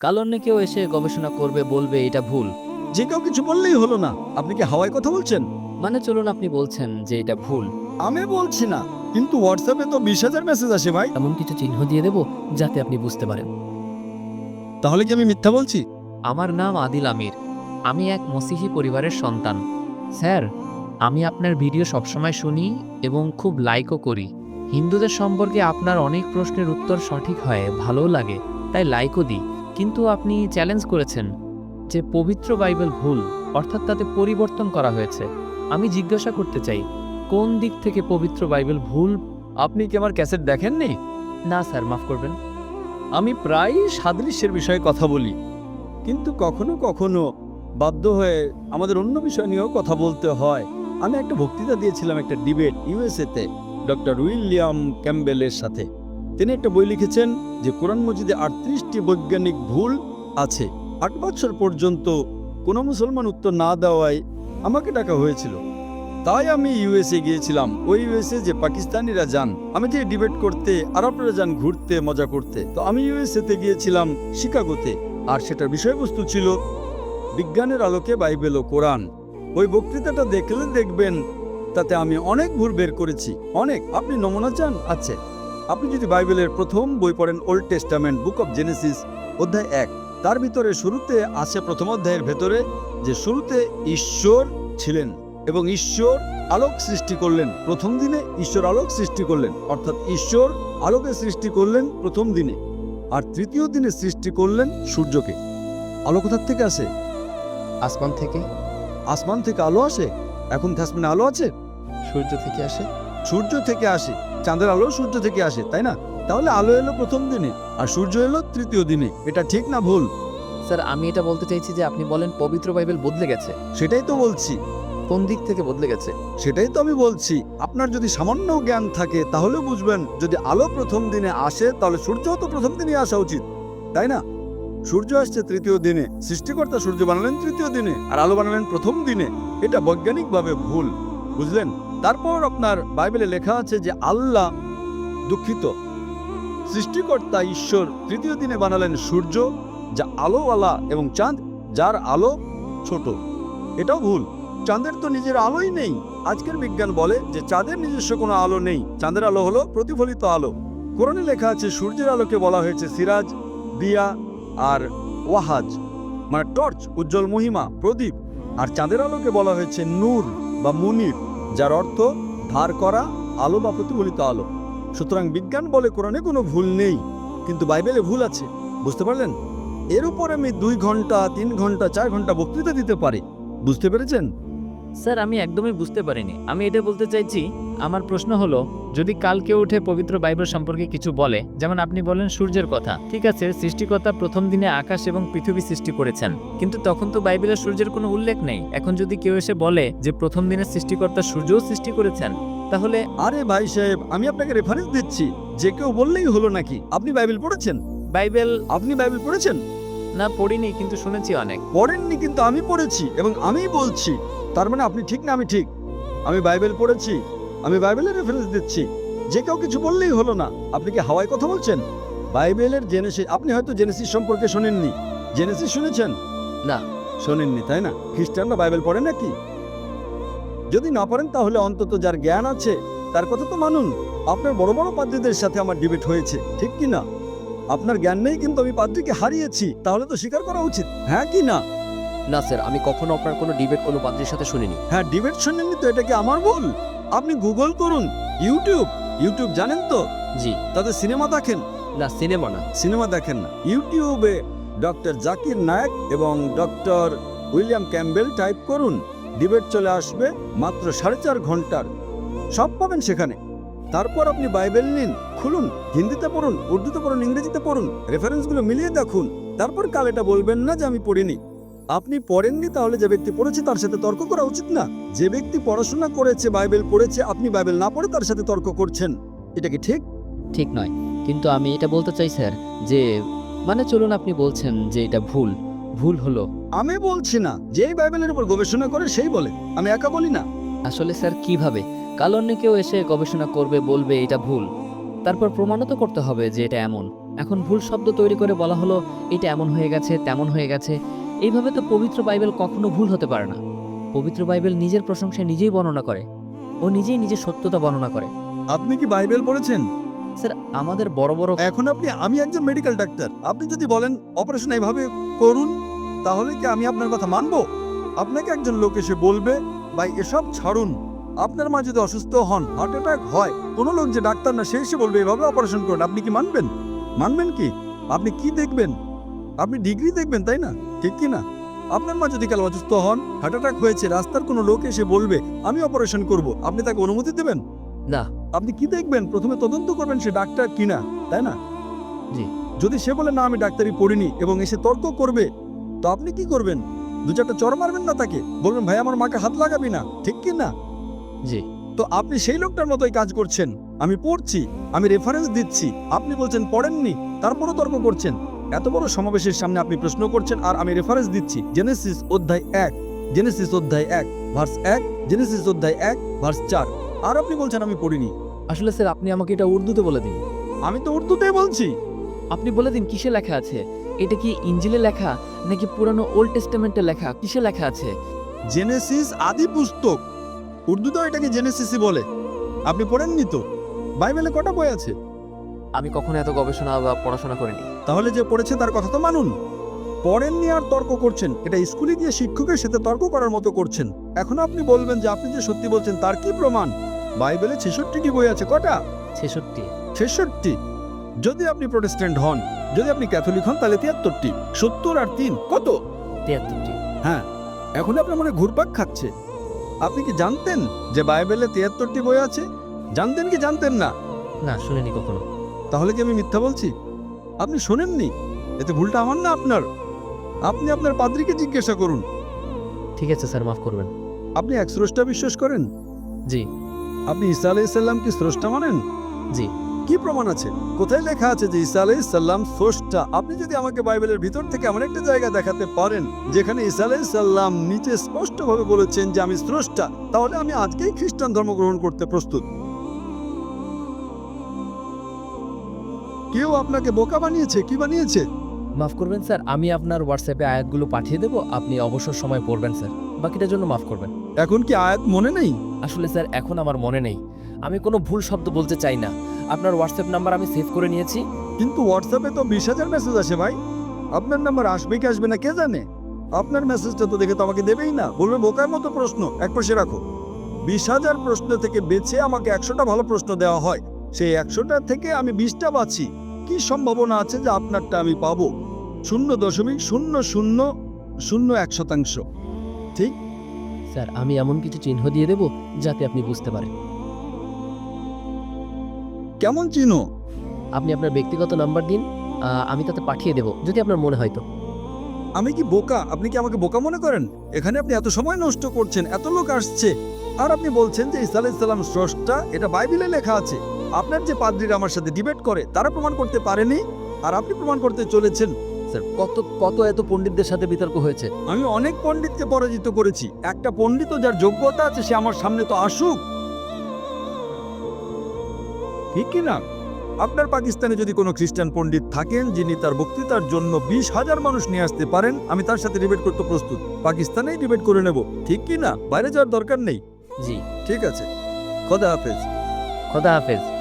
কাল অন্য কেউ এসে গবেষণা করবে বলবে এটা ভুল। যে কেউ কিছু বললেই হলো না। আপনি কি হাওয়ায় কথা বলছেন? মানে চলুন আপনি বলছেন যে এটা ভুল। আমি বলছি না কিন্তু হোয়াটসঅ্যাপে তো বিশ হাজার মেসেজ আসে ভাই। এমন কিছু চিহ্ন দিয়ে দেব যাতে আপনি বুঝতে পারেন। তাহলে কি আমি মিথ্যা বলছি? আমার নাম আদিল আমির। আমি এক মসিহি পরিবারের সন্তান। স্যার আমি আপনার ভিডিও সবসময় শুনি এবং খুব লাইকও করি। হিন্দুদের সম্পর্কে আপনার অনেক প্রশ্নের উত্তর সঠিক হয় ভালোও লাগে তাই লাইকও দিই। কিন্তু আপনি চ্যালেঞ্জ করেছেন যে পবিত্র বাইবেল ভুল অর্থাৎ তাতে পরিবর্তন করা হয়েছে। আমি জিজ্ঞাসা করতে চাই কোন দিক থেকে পবিত্র বাইবেল ভুল? আপনি কি আমার ক্যাসেট দেখেননি? না স্যার মাফ করবেন। আমি প্রায় সাদৃশ্যের বিষয়ে কথা বলি কিন্তু কখনো কখনো বাধ্য হয়ে আমাদের অন্য বিষয় নিয়েও কথা বলতে হয়। আমি একটা বক্তৃতা দিয়েছিলাম একটা ডিবেট ইউএসএতে ডক্টর উইলিয়াম ক্যাম্বেলের সাথে। তিনি একটা বই লিখেছেন যে কোরআন মজিদে আটত্রিশটি বৈজ্ঞানিক ভুল আছে। আট বছর পর্যন্ত কোনো মুসলমান উত্তর না দেওয়ায় আমাকে ডাকা হয়েছিল। তাই আমি ইউএসএ গিয়েছিলাম। ওই ইউএসএ যে পাকিস্তানিরা যান, আমি যে ডিবেট করতে আর আপনারা যান ঘুরতে, মজা করতে। তো আমি ইউএসএ তে গিয়েছিলাম শিকাগোতে। আর সেটার বিষয়বস্তু ছিল বিজ্ঞানের আলোকে বাইবেল ও কোরআন। ওই বক্তৃতাটা দেখলে দেখবেন, তাতে আমি অনেক ভুল বের করেছি। অনেক। আপনি নমুনা চান? আছে। আপনি যদি বাইবেলের প্রথম বই পড়েন old testament book of Genesis অধ্যায় এক তার ভিতরে শুরুতে আছে প্রথম অধ্যায়ের ভেতরে যে শুরুতে ঈশ্বর ছিলেন এবং ঈশ্বর আলোক সৃষ্টি করলেন প্রথম দিনে ঈশ্বর আলোক সৃষ্টি করলেন অর্থাৎ ঈশ্বর আলোকে সৃষ্টি করলেন প্রথম দিনে আর তৃতীয় দিনে সৃষ্টি করলেন সূর্যকে। আলো কোথার থেকে আসে? আসমান থেকে। আসমান থেকে আলো আসে? এখন কি আসমানে আলো আছে? সূর্য থেকে আসে। সূর্য থেকে আসে। চাঁদের আলো সূর্য থেকে আসে তাই না? তাহলে আলো এলো প্রথম দিনে আর সূর্য এলো তৃতীয় দিনে। এটা ঠিক না ভুল? স্যার আমি এটা বলতে চাইছি যে আপনি বলেন পবিত্র বাইবেল বদলে গেছে। সেটাই তো বলছি। কোন দিক থেকে বদলে গেছে? সেটাই তো আমি বলছি। আপনার যদি সামান্য জ্ঞান থাকে তাহলে বুঝবেন যদি আলো প্রথম দিনে আসে তাহলে সূর্য তো প্রথম দিনে আসা উচিত তাই না? সূর্য আসছে তৃতীয় দিনে সৃষ্টিকর্তা সূর্য বানালেন তৃতীয় দিনে আর আলো বানালেন প্রথম দিনে। এটা বৈজ্ঞানিকভাবে ভুল বুঝলেন? তারপর আপনার বাইবেলে লেখা আছে যে আল্লাহ দুঃখিত। সৃষ্টিকর্তা ঈশ্বর তৃতীয় দিনে বানালেন সূর্য, যা আলোওয়ালা এবং চাঁদ, যার আলো ছোট। এটাও ভুল। চাঁদের তো নিজের আলোই নেই। আজকের বিজ্ঞান বলে যে চাঁদের নিজস্ব কোনো আলো নেই। চাঁদের আলো হলো প্রতিফলিত আলো। কোরআনে লেখা আছে, সূর্যের আলোকে বলা হয়েছে সিরাজ, দিয়া আর ওয়াহাজ মানে টর্চ, উজ্জ্বল মহিমা, প্রদীপ। আর চাঁদের আলোকে বলা হয়েছে নূর বা মুনির। যার অর্থ ধার করা, আলো বা প্রতিফলিত আলো। সুতরাং বিজ্ঞান বলে কোরআনে কোনো ভুল নেই, কিন্তু বাইবেলে ভুল আছে, বুঝতে পারলেন? এর উপর আমি দুই ঘণ্টা, তিন ঘণ্টা, চার ঘণ্টা বক্তৃতা দিতে পারি। বুঝতে পেরেছেন? স্যার আমি একদমই বুঝতে পারিনি। আমি এটা বলতে চাইছি আমার প্রশ্ন হলো যদি কালকে উঠে পবিত্র বাইবেল সম্পর্কে কিছু বলে যেমন আপনি বলেন সূর্যের কথা ঠিক আছে সৃষ্টিকর্তা প্রথম দিনে আকাশ এবং পৃথিবী সৃষ্টি করেছেন কিন্তু তখন তো বাইবেলে সূর্যের কোনো উল্লেখ নেই। এখন যদি কেউ এসে বলে যে প্রথম দিনে সৃষ্টিকর্তা সূর্যও সৃষ্টি করেছেন তাহলে আরে ভাই সাহেব আমি আপনাকে রেফারেন্স দিচ্ছি যে কেউ বললেই হলো নাকি? আপনি বাইবেল পড়েছেন? বাইবেল আপনি বাইবেল পড়েছেন? না পড়িনি, কিন্তু শুনেছি অনেক। পড়েননি, কিন্তু আমি পড়েছি এবং আমিই বলছি। তার মানে আপনি ঠিক না আমি ঠিক? আমি বাইবেল পড়েছি, আমি বাইবেলের রেফারেন্স দিচ্ছি। যে কেউ কিছু বললেই হলো না। আপনি কি হাওয়ায় কথা বলছেন? বাইবেলের জেনেসিস আপনি হয়তো জেনেসিস সম্পর্কে শোনেননি। জেনেসিস শুনেছেন? না, শোনেননি, তাই না? খ্রিস্টানরা বাইবেল পড়ে নাকি? যদি না পড়েন, তাহলে অন্তত যার জ্ঞান আছে, তার কথা তো মানুন। আপনার বড় বড় পাদ্রীদের সাথে আমার ডিবেট হয়েছে, ঠিক কি না? আপনার জ্ঞান নেই কিন্তু আমি পাদ্রীকে হারিয়েছি। তাহলে তো স্বীকার করা উচিত। হ্যাঁ কি না? না স্যার আমি কখনো আপনার কোনো ডিবেট কোনো পাত্রীর সাথে শুনিনি। হ্যাঁ ডিবেট শুনেননি তো এটা কি আমার ভুল? আপনি গুগল করুন ইউটিউব ইউটিউব জানেন তো? জি। তাতে সিনেমা দেখেন? না সিনেমা না। সিনেমা দেখেন না। ইউটিউবে ডক্টর জাকির নায়ক এবং ডক্টর উইলিয়াম ক্যাম্বেল টাইপ করুন। ডিবেট চলে আসবে মাত্র সাড়ে চার ঘণ্টার। সব পাবেন সেখানে। তারপর আপনি বাইবেল নিন। খুলুন হিন্দিতে পড়ুন উর্দুতে পড়ুন ইংরেজিতে পড়ুন রেফারেন্সগুলো মিলিয়ে দেখুন। তারপর কাল এটা বলবেন না যে আমি পড়িনি। আপনি পড়েননি তাহলে যে ব্যক্তি পড়েছে তার সাথে তর্ক করা উচিত না। যে ব্যক্তি পড়াশোনা করেছে বাইবেল পড়েছে আপনি বাইবেল না পড়ে তার সাথে তর্ক করছেন। এটা কি ঠিক? ঠিক নয়। কিন্তু আমি এটা বলতে চাই স্যার যে মানে চলুন আপনি বলছেন যে এটা ভুল। ভুল হলো। আমি বলছি না যেই বাইবেলের উপর গবেষণা করে সেই বলে। আমি একা বলি না। আসলে স্যার কীভাবে? কাল অন্য কেউ এসে গবেষণা করবে বলবে এটা ভুল। তারপর প্রমাণও তো করতে হবে যে এটা এমন। এখন ভুল শব্দ তৈরি করে বলা হলো এটা এমন হয়ে গেছে তেমন হয়ে গেছে। এইভাবে তো পবিত্র বাইবেল কখনো ভুল হতে পারে না। পবিত্র বাইবেল নিজের প্রশংসায় নিজেই বর্ণনা করে। ও নিজেই নিজের সত্যতা বর্ণনা করে। আপনি কি বাইবেল পড়েছেন? স্যার আমাদের বড় বড় এখন আপনি আমি একজন মেডিকেল ডাক্তার। আপনি যদি বলেন অপারেশন এইভাবে করুন তাহলে কি আমি আপনার কথা মানবো? আপনাকে একজন লোক এসে বলবে ভাই এসব ছাড়ুন। আপনার মা যদি অসুস্থ হন হার্ট অ্যাটাক হয় কোনো লোক যে ডাক্তার না সে এসে বলবে এভাবে অপারেশন করুন আপনি কি মানবেন? মানবেন কি? আপনি কি দেখবেন? আপনি ডিগ্রি দেখবেন তাই না? ঠিক কি না? আপনার মা যদি কাল অসুস্থ হন হার্ট অ্যাটাক হয়েছে রাস্তার কোনো লোক এসে বলবে আমি অপারেশন করব। আপনি তাকে অনুমতি দেবেন? না। আপনি কি দেখবেন? প্রথমে তদন্ত করবেন সে ডাক্তার কিনা তাই না? জি। যদি সে বলে না আমি ডাক্তারি পড়িনি এবং এসে তর্ক করবে তো আপনি কি করবেন? দু চারটা চর মারবেন না তাকে? বলবেন ভাই আমার মাকে হাত লাগাবি না। ঠিক কি না? জি। তো আপনি সেই লোকটার মতোই কাজ করছেন। আমি পড়ছি আমি রেফারেন্স দিচ্ছি। আপনি বলছেন পড়েননি তারপরও তর্ক করছেন। এত বড় সমাবেশের সামনে আপনি প্রশ্ন করছেন আর আমি রেফারেন্স দিচ্ছি। জেনেসিস অধ্যায় এক জেনেসিস অধ্যায় এক ভার্স এক জেনেসিস অধ্যায় এক ভার্স চার। আর আপনি বলছেন আমি পড়িনি। আসলে স্যার আপনি আমাকে এটা উর্দুতে বলে দিন। আমি তো উর্দুতেই বলছি। আপনি বলে দিন কিসে লেখা আছে? এটা কি ইঞ্জিলে লেখা নাকি পুরানো ওল্ড টেস্টামেন্টে লেখা? কিসে লেখা আছে? জেনেসিস আদি পুস্তক। উর্দুতেও এটাকে জেনেসিসি বলে। আপনি পড়েননি তো? বাইবেলে কটা বই আছে? আমি কখনো এত গবেষণা বা পড়াশোনা করিনি। তাহলে যে পড়েছে তার কথা তো মানুন। পড়েননি আর তর্ক করছেন। এটা স্কুলে গিয়ে শিক্ষকের সাথে তর্ক করার মতো করছেন। এখন আপনি বলবেন যে আপনি যে সত্যি বলছেন তার কি প্রমাণ? বাইবেলে ছেষট্টিটি বই আছে কটা? ছেষট্টি। ছেষট্টি। যদি আপনি প্রোটেস্ট্যান্ট হন যদি আপনি ক্যাথলিক হন তাহলে তিয়াত্তরটি। সত্তর আর তিন কত? তিয়াত্তরটি। হ্যাঁ এখন আপনার মনে ঘুরপাক খাচ্ছে। আপনি কি জানতেন যে বাইবেলে তিয়াত্তরটি বই আছে? জানতেন কি জানতেন না? না শুনিনি কখনো। তাহলে কি আমি মিথ্যা বলছি? আপনি শোনেননি? এতে ভুলটা আমার না আপনার? আপনি আপনার পাদ্রিকে জিজ্ঞাসা করুন। ঠিক আছে স্যার মাফ করবেন। আপনি এক স্রষ্টা বিশ্বাস করেন? জি। আপনি ইসা আলাইসাল্লাম কি স্রষ্টা মানেন? জি। কি প্রমাণ আছে? কোথায় লেখা আছে যে ঈসা আলাইসাল্লাম স্রষ্টা? আপনি যদি আমাকে বাইবেলের ভিতর থেকে এমন একটা জায়গা দেখাতে পারেন যেখানে ঈসা আলাইসাল্লাম নিচে স্পষ্টভাবে বলেছেন যে আমি স্রষ্টা তাহলে আমি আজকেই খ্রিস্টান ধর্ম গ্রহণ করতে প্রস্তুত। কেউ আপনাকে বোকা বানিয়েছে? কি বানিয়েছে? মাফ করবেন স্যার আমি আপনার হোয়াটসঅ্যাপে আয়াতগুলো পাঠিয়ে দেবো আপনি অবসর সময় পড়বেন স্যার। বাকিটার জন্য মাফ করবেন। এখন কি আয়াত মনে নেই? আসলে স্যার এখন আমার মনে নেই। আমি কোনো ভুল শব্দ বলতে চাই না। আপনার হোয়াটসঅ্যাপ নাম্বার আমি সেভ করে নিয়েছি। কিন্তু হোয়াটসঅ্যাপে তো বিশ হাজার মেসেজ আসে ভাই। আপনার নাম্বার আসবে কি আসবে না কে জানে? আপনার মেসেজটা তো দেখে তো আমাকে দেবেই না। বলবে বোকার মতো প্রশ্ন এক পাশে রাখো। বিশ হাজার প্রশ্ন থেকে বেছে আমাকে একশোটা ভালো প্রশ্ন দেওয়া হয়। সেই একশোটা থেকে আমি বিশটা বাছি। কি সম্ভাবনা আছে যে আপনারটা আমি পাবো? শূন্য দশমিক শূন্য শূন্য শূন্য এক শতাংশ। ঠিক? স্যার আমি এমন কিছু চিহ্ন দিয়ে দেব যাতে আপনি বুঝতে পারেন। কেমন চিনো? আপনি আপনার ব্যক্তিগত নাম্বার দিন আহ, আমি তাতে পাঠিয়ে দেব যদি আপনার মনে হয় তো। আমি কি বোকা? আপনি কি আমাকে বোকা মনে করেন? এখানে আপনি এত সময় নষ্ট করছেন এত লোক আসছে। আর আপনি বলছেন যে ইসা আলাইসাল্লাম স্রষ্টা এটা বাইবেলে লেখা আছে। আপনার যে পাদ্রীরা আমার সাথে ডিবেট করে তারা প্রমাণ করতে পারেনি। আর আপনি প্রমাণ করতে চলেছেন। স্যার কত কত এত পণ্ডিতদের সাথে বিতর্ক হয়েছে? আমি অনেক পণ্ডিতকে পরাজিত করেছি। একটা পণ্ডিত যার যোগ্যতা আছে সে আমার সামনে তো আসুক। ঠিক কি না। আপনার পাকিস্তানে যদি কোনো খ্রিস্টান পণ্ডিত থাকেন যিনি তার বক্তৃতার জন্য বিশ হাজার মানুষ নিয়ে আসতে পারেন আমি তার সাথে ডিবেট করতে প্রস্তুত। পাকিস্তানেই ডিবেট করে নেব। ঠিক কি না? বাইরে যাওয়ার দরকার নেই। জি। ঠিক আছে। খোদা হাফেজ। খোদা হাফেজ।